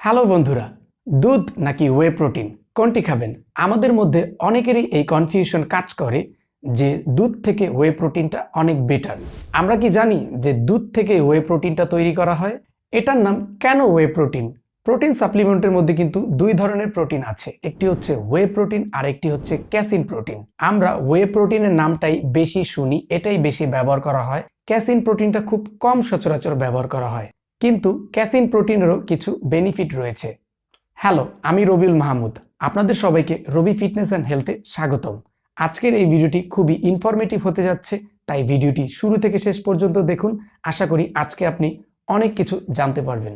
Hello বন্ধুরা, দুধ নাকি ওয়ে প্রোটিন কোনটি খাবেন? আমাদের মধ্যে অনেকেরই এই কনফিউশন কাজ করে যে দুধ থেকে ওয়ে প্রোটিনটা অনেক বেটার আমরা কি জানি যে দুধ থেকে ওয়ে প্রোটিনটা তৈরি করা হয়? এটার নাম কেন ওয়ে প্রোটিন প্রোটিন সাপ্লিমেন্টের মধ্যে কিন্তু দুই ধরনের প্রোটিন আছে। একটি হচ্ছে ওয়ে প্রোটিন আর একটি হচ্ছে ক্যাসিন প্রোটিন আমরা ওয়ে প্রোটিনের নামটাই বেশি শুনি, এটাই বেশি ব্যবহার করা হয়। ক্যাসিন প্রোটিনটা খুব কম সচরাচর ব্যবহার করা হয়। কিন্তু ক্যাসিন প্রোটিনেরও কিছু বেনিফিট রয়েছে। হ্যালো আমি রবিউল মাহমুদ। আপনাদের সবাইকে রবি ফিটনেস অ্যান্ড হেলথে স্বাগতম। আজকের এই ভিডিওটি খুবই ইনফরমেটিভ হতে যাচ্ছে, তাই ভিডিওটি শুরু থেকে শেষ পর্যন্ত দেখুন। আশা করি আজকে আপনি অনেক কিছু জানতে পারবেন।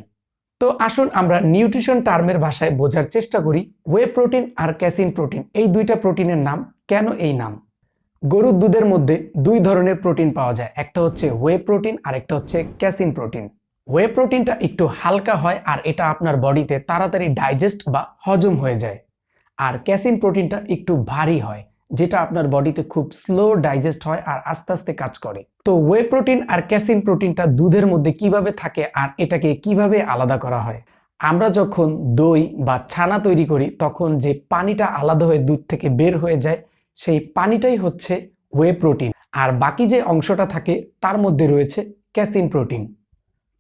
তো আসুন আমরা নিউট্রিশন টার্মের ভাষায় বোঝার চেষ্টা করি ওয়ে প্রোটিন আর ক্যাসিন প্রোটিন এই দুইটা প্রোটিনের নাম কেন এই নাম? গরুর দুধের মধ্যে দুই ধরনের প্রোটিন পাওয়া যায়, একটা হচ্ছে ওয়ে প্রোটিন আর একটা হচ্ছে ক্যাসিন প্রোটিন ওয়ে প্রোটিনটা একটু হালকা হয় আর এটা আপনার বডিতে তাড়াতাড়ি ডাইজেস্ট বা হজম হয়ে যায়। আর ক্যাসিন প্রোটিনটা একটু ভারী হয়, যেটা আপনার বডিতে খুব স্লো ডাইজেস্ট হয় আর আস্তে আস্তে কাজ করে। তো ওয়ে প্রোটিন আর ক্যাসিন প্রোটিনটা দুধের মধ্যে কীভাবে থাকে আর এটাকে কীভাবে আলাদা করা হয়? আমরা যখন দই বা ছানা তৈরি করি, তখন যে পানিটা আলাদা হয়ে দুধ থেকে বের হয়ে যায়, সেই পানিটাই হচ্ছে ওয়ে প্রোটিন আর বাকি যে অংশটা থাকে, তার মধ্যে রয়েছে ক্যাসিন প্রোটিন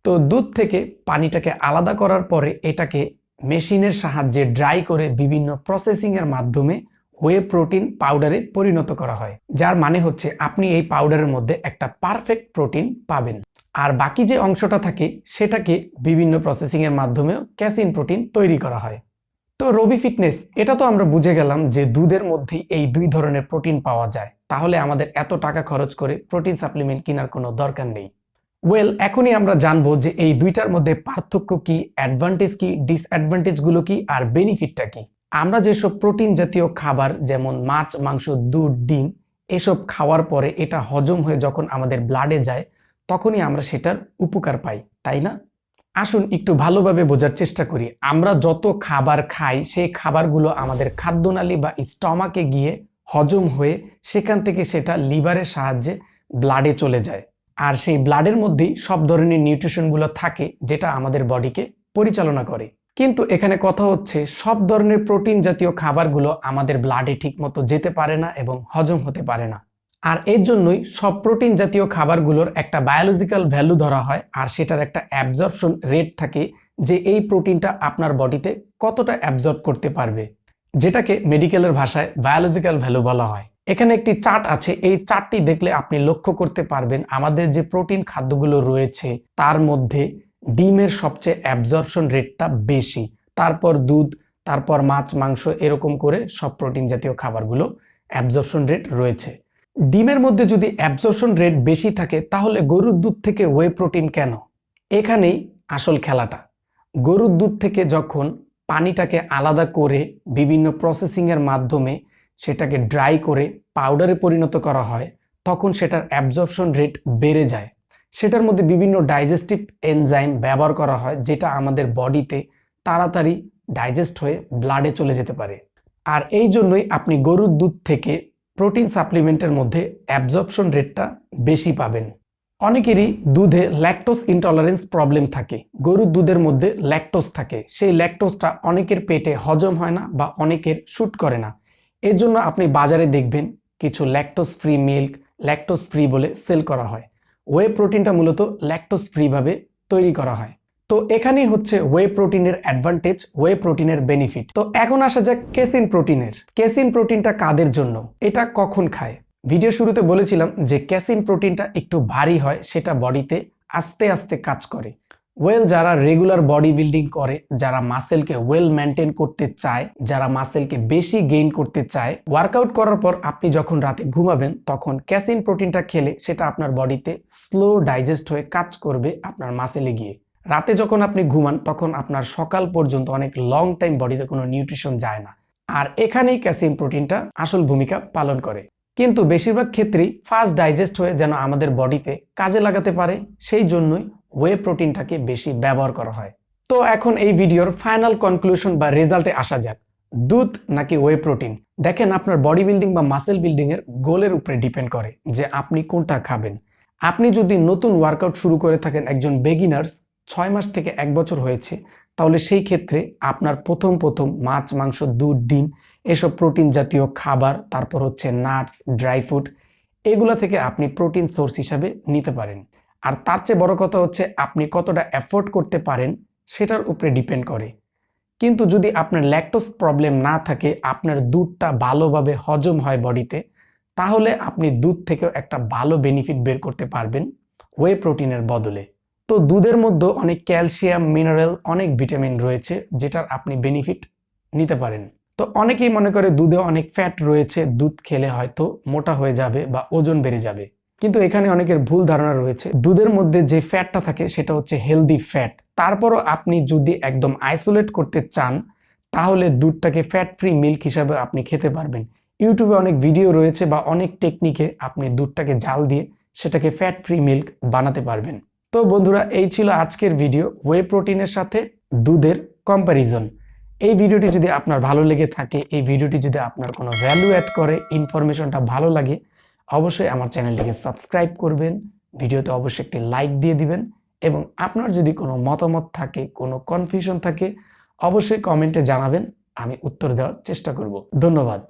তো দুধ থেকে পানিটাকে আলাদা করার পরে এটাকে মেশিনের সাহায্যে ড্রাই করে বিভিন্ন প্রসেসিংয়ের মাধ্যমে ওয়ে প্রোটিন পাউডারে পরিণত করা হয়। যার মানে হচ্ছে আপনি এই পাউডারের মধ্যে একটা পারফেক্ট প্রোটিন পাবেন। আর বাকি যে অংশটা থাকে, সেটাকে বিভিন্ন প্রসেসিংয়ের মাধ্যমেও ক্যাসিন প্রোটিন তৈরি করা হয়। তো রবি ফিটনেস এটা তো আমরা বুঝে গেলাম যে দুধের মধ্যেই এই দুই ধরনের প্রোটিন পাওয়া যায়। তাহলে আমাদের এত টাকা খরচ করে প্রোটিন সাপ্লিমেন্ট কেনার কোনো দরকার নেই। ওয়েল এখনই আমরা জানব যে এই দুইটার মধ্যে পার্থক্য কি অ্যাডভান্টেজ কি ডিসঅ্যাডভান্টেজগুলো কি, আর বেনিফিটটা কি। আমরা যেসব প্রোটিন জাতীয় খাবার, যেমন মাছ, মাংস, দুধ, ডিম, এসব খাওয়ার পরে এটা হজম হয়ে যখন আমাদের ব্লাডে যায়, তখনই আমরা সেটার উপকার পাই, তাই না? আসুন একটু ভালোভাবে বোঝার চেষ্টা করি। আমরা যত খাবার খাই, সেই খাবারগুলো আমাদের খাদ্যনালী বা স্টমাকে গিয়ে হজম হয়ে সেখান থেকে সেটা লিভারের সাহায্যে ব্লাডে চলে যায়। আর সেই ব্লাডের মধ্যেই সব ধরনের নিউট্রিশনগুলো থাকে যেটা আমাদের বডিকে পরিচালনা করে। কিন্তু এখানে কথা হচ্ছে, সব ধরনের প্রোটিন জাতীয় খাবারগুলো আমাদের ব্লাডে ঠিকমতো যেতে পারে না এবং হজম হতে পারে না। আর এর জন্যই সব প্রোটিন জাতীয় খাবারগুলোর একটা বায়োলজিক্যাল ভ্যালু ধরা হয় আর সেটার একটা অ্যাবজর্পশন রেট থাকে যে এই প্রোটিনটা আপনার বডিতে কতটা অ্যাবজর্ব করতে পারবে, যেটাকে মেডিকেলের ভাষায় বায়োলজিক্যাল ভ্যালু বলা হয়। এখানে একটি চার্ট আছে। এই চার্টটি দেখলে আপনি লক্ষ্য করতে পারবেন আমাদের যে প্রোটিন খাদ্যগুলো রয়েছে, তার মধ্যে ডিমের সবচেয়ে অ্যাবজর্পশন রেটটা বেশি। তারপর দুধ, তারপর মাছ, মাংস, এরকম করে সব প্রোটিন জাতীয় খাবারগুলো অ্যাবজর্পশন রেট রয়েছে। ডিমের মধ্যে যদি অ্যাবজর্পশন রেট বেশি থাকে, তাহলে গরুর দুধ থেকে ওয়ে প্রোটিন কেন? এখানেই আসল খেলাটা। গরুর দুধ থেকে যখন পানিটাকে আলাদা করে বিভিন্ন প্রসেসিংয়ের মাধ্যমে সেটাকে ড্রাই করে পাউডারে পরিণত করা হয়, তখন সেটার অ্যাবজর্পশন রেট বেড়ে যায়। সেটার মধ্যে বিভিন্ন ডাইজেস্টিভ এনজাইম ব্যবহার করা হয়, যেটা আমাদের বডিতে তাড়াতাড়ি ডাইজেস্ট হয়ে ব্লাডে চলে যেতে পারে। আর এই জন্যই আপনি গরুর দুধ থেকে প্রোটিন সাপ্লিমেন্টের মধ্যে অ্যাবজর্পশন রেটটা বেশি পাবেন। অনেকেরই দুধে ল্যাকটোস ইনটলারেন্স প্রবলেম থাকে, গরুর দুধের মধ্যে ল্যাকটোস থাকে। সেই ল্যাকটোসটা অনেকের পেটে হজম হয় না বা অনেকের শ্যুট করে না। এর জন্য আপনি বাজারে দেখবেন কিছু lactose free milk lactose free বলে সেল করা হয়। ওয়ে প্রোটিনটা মূলত ল্যাকটোস ফ্রিভাবে তৈরি করা হয়। তো এখানেই হচ্ছে ওয়ে প্রোটিনের অ্যাডভান্টেজ ওয়ে প্রোটিনের বেনিফিট তো এখন আসা যাক কেসিন প্রোটিনের কেসিন প্রোটিনটা কাদের জন্য? এটা কখন খায়? ভিডিও শুরুতে বলেছিলাম যে ক্যাসিন প্রোটিনটা একটু ভারী হয়, সেটা বডিতে আস্তে আস্তে কাজ করে। ওয়েল যারা রেগুলার বডি বিল্ডিং করে, যারা মাসেলকে ওয়েল মেনটেন করতে চায়, যারা মাসেলকে বেশি গেইন করতে চায় ওয়ার্কআউট করার পর আপনি যখন রাতে ঘুমাবেন, তখন ক্যাসিন প্রোটিনটা খেলে সেটা আপনার বডিতে স্লো ডাইজেস্ট হয়ে কাজ করবে আপনার মাসেলে গিয়ে। রাতে যখন আপনি ঘুমান, তখন আপনার সকাল পর্যন্ত অনেক লং টাইম বডিতে কোনো নিউট্রিশন যায় না। আর এখানেই ক্যাসিন প্রোটিনটা আসল ভূমিকা পালন করে। কিন্তু বেশিরভাগ ক্ষেত্রেই ফাস্ট ডাইজেস্ট হয়ে যেন আমাদের বডিতে কাজে লাগাতে পারে, সেই জন্যই ওয়ে প্রোটিনটাকে বেশি ব্যবহার করা হয়। তো এখন এই ভিডিওর ফাইনাল কনক্লুশন বা রেজাল্টে আসা যাক। দুধ নাকি ওয়ে প্রোটিন দেখেন আপনার বডি বিল্ডিং বা মাসেল বিল্ডিং এর গোলের উপরে ডিপেন্ড করে যে আপনি কোনটা খাবেন। আপনি যদি নতুন ওয়ার্কআউট শুরু করে থাকেন একজন বেগিনার্স ছয় মাস থেকে এক বছর হয়েছে, তাহলে সেই ক্ষেত্রে আপনার প্রথম প্রথম মাছ, মাংস, দুধ, ডিম, এসব প্রোটিন জাতীয় খাবার, তারপর হচ্ছে নাটস ড্রাই ফ্রুট এগুলো থেকে আপনি প্রোটিন সোর্স হিসাবে নিতে পারেন। আর তার চেয়ে বড় কথা হচ্ছে আপনি কতটা অ্যাফোর্ড করতে পারেন সেটার উপরে ডিপেন্ড করে। কিন্তু যদি আপনার ল্যাকটোস প্রবলেম না থাকে, আপনার দুধটা ভালোভাবে হজম হয় বডিতে, তাহলে আপনি দুধ থেকেও একটা ভালো বেনিফিট বের করতে পারবেন ওয়ে প্রোটিনের বদলে। তো দুধের মধ্যে অনেক ক্যালসিয়াম মিনারেল অনেক ভিটামিন রয়েছে, যেটার আপনি বেনিফিট নিতে পারেন। তো অনেকেই মনে করে দুধে অনেক ফ্যাট রয়েছে, দুধ খেলে হয়তো মোটা হয়ে যাবে বা ওজন বেড়ে যাবে। কিন্তু এখানে অনেকের ভুল ধারণা রয়েছে। দুধের মধ্যে যে ফ্যাটটা থাকে, সেটা হচ্ছে হেলদি ফ্যাট তারপরও আপনি যদি একদম আইসোলেট করতে চান, তাহলে দুধটাকে ফ্যাট ফ্রি মিল্ক হিসাবে আপনি খেতে পারবেন। ইউটিউবে অনেক ভিডিও রয়েছে বা অনেক টেকনিকে আপনি দুধটাকে জাল দিয়ে সেটাকে ফ্যাট ফ্রি মিল্ক বানাতে পারবেন। তো বন্ধুরা, এই ছিল আজকের ভিডিও ওয়ে প্রোটিনের সাথে দুধের কম্প্যারিজন এই ভিডিওটি যদি আপনার ভালো লেগে থাকে, এই ভিডিওটি যদি আপনার কোনো ভ্যালু অ্যাড করে ইনফরমেশনটা ভালো লাগে অবশ্যই আমার চ্যানেলটিকে সাবস্ক্রাইব করবেন, ভিডিওতে অবশ্যই একটি লাইক দিয়ে দিবেন এবং আপনার যদি কোনো মতামত থাকে, কোনো কনফিউশন থাকে, অবশ্যই কমেন্টে জানাবেন, আমি উত্তর দেওয়ার চেষ্টা করব। ধন্যবাদ।